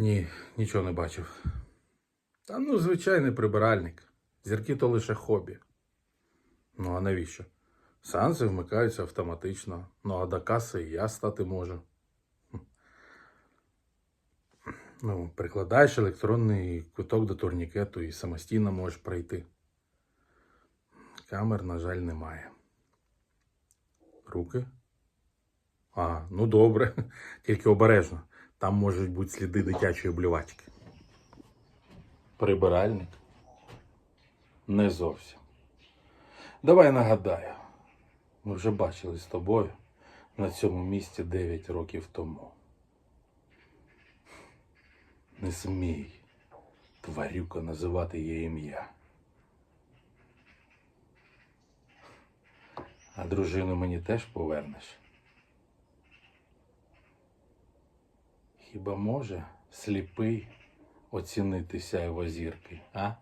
Ні, нічого не бачив. Та ну, звичайний прибиральник. Зірки то лише хобі. Ну, а навіщо? Сеанси вмикаються автоматично. Ну, а до каси і я стати можу. Ну, прикладаєш електронний квиток до турнікету і самостійно можеш пройти. Камер, на жаль, немає. Руки? А, ну добре. Тільки обережно. Там можуть бути сліди дитячої блювачки. Прибиральник? Не зовсім. Давай нагадаю. Ми вже бачили з тобою на цьому місці 9 років тому. Не смій, тварюка, називати її ім'я. А дружину мені теж повернеш. Хіба може сліпий оцінити сяйво зірки, а?